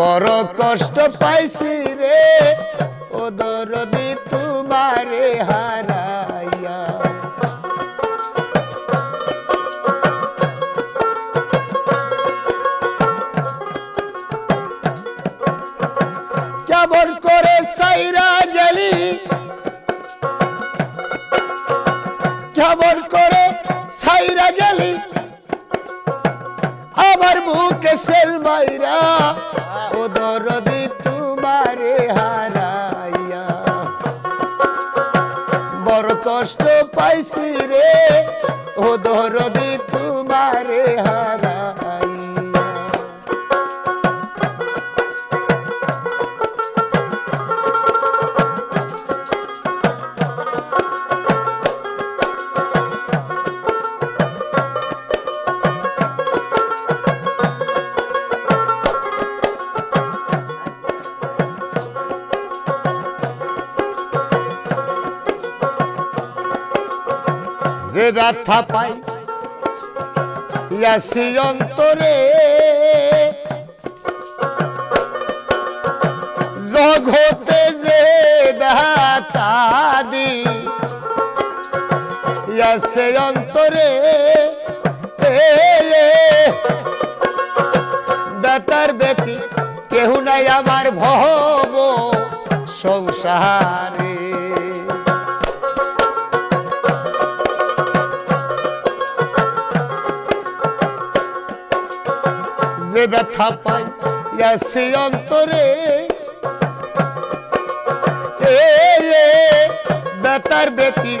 বড় কষ্ট পাইছি রে। ও দরদি তোমারে হারাইয়া আমার বুকে সেল মাইরা, ও দরদি তোমারে হারাইয়া। বড় কষ্ট পাইছি রে, ও দরদি তোমারে হারাইয়া। যে ব্যথা পাই, ইয়াসি অন্তরে। জগতে যে ব্যথা দি, ইয়াসে অন্তরে। বেতার বেতি কেহ নাই আমার ভব সংসারে। ব্যথা পাই ইয়াসি অন্তরে। বেতার বেতি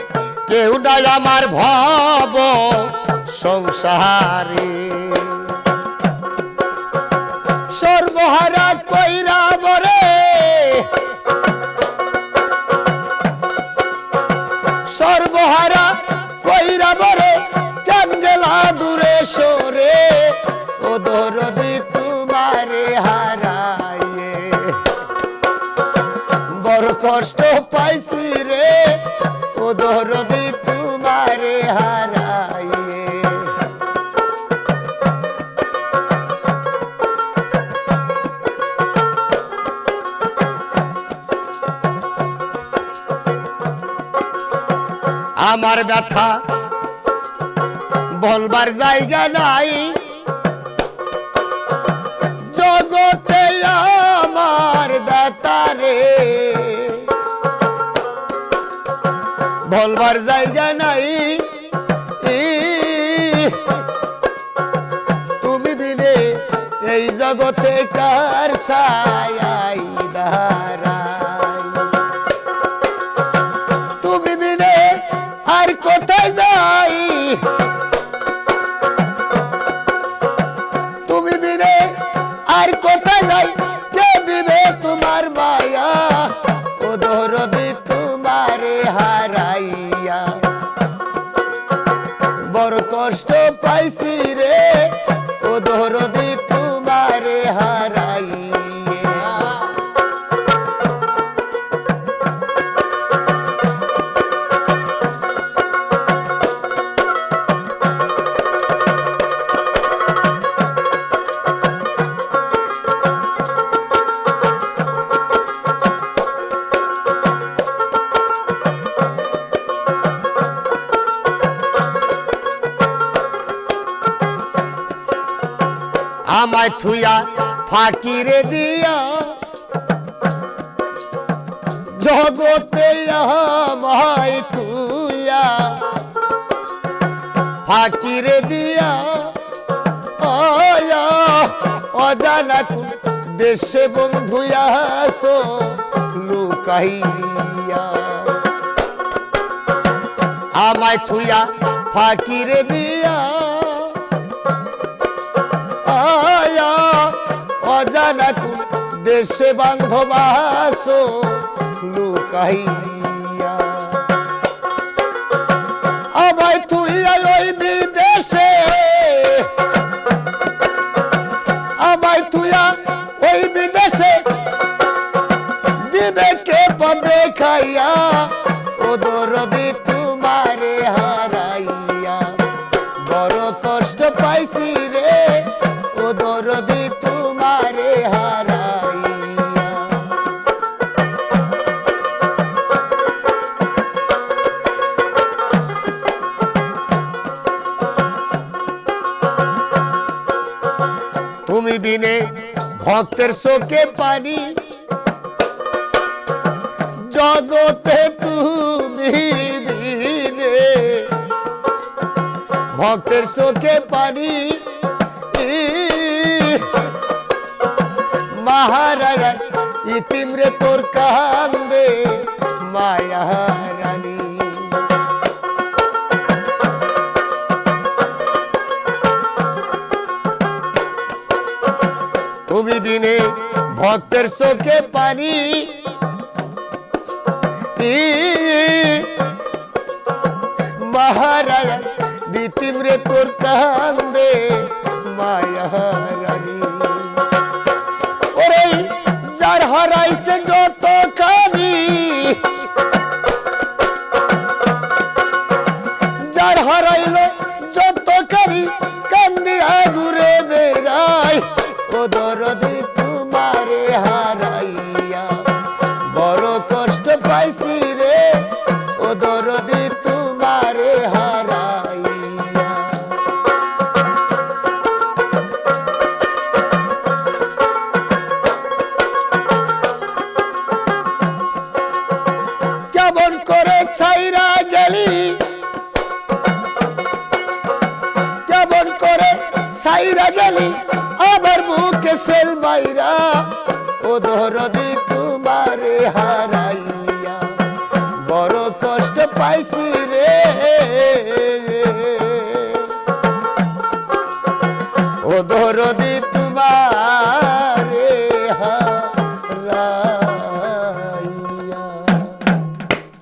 কেউ নাই আমার ভাব সংসারে। সর্বহারা কইরা দরদি তোমারে হারাইয়ে। বড় কষ্ট পাইছি রে, ও দরদি তোমারে হারাইয়ে। আমার ব্যথা বলবার জায়গা নাই। আমার ব্যথারে বলবার জায়গা নাই। তুমি দিলে এই জগতে কার সায়াই দাঁড়াই তুমি বিনে আর কোথায় যাই? আমায় থুয়া ফাকিরে দিয়া। জগতে আমায় থুয়া ফাকিরে দিয়া। আয়া, অজানা কোন দেশে বন্ধু আসো লুকাইয়া। আমায় থুয়া ফাকিরে দিয়া। দেশে বান্ধবাস আসো দিনে ভক্তের শোকে পানি। জগতে তুমি ভক্তের শোকে পানি। মহারাজা ইতিমরে তোর কান্দে, মায়া রানী। দিনে ভক্তের চোখে পানি। দিতিম রে তোর কান্দে মায়া রানী। সাইরা গেলি আবার মুখে সেল বাইরা ও ধরদি তোমারে হারাইয়া। বড় কষ্ট পাইছি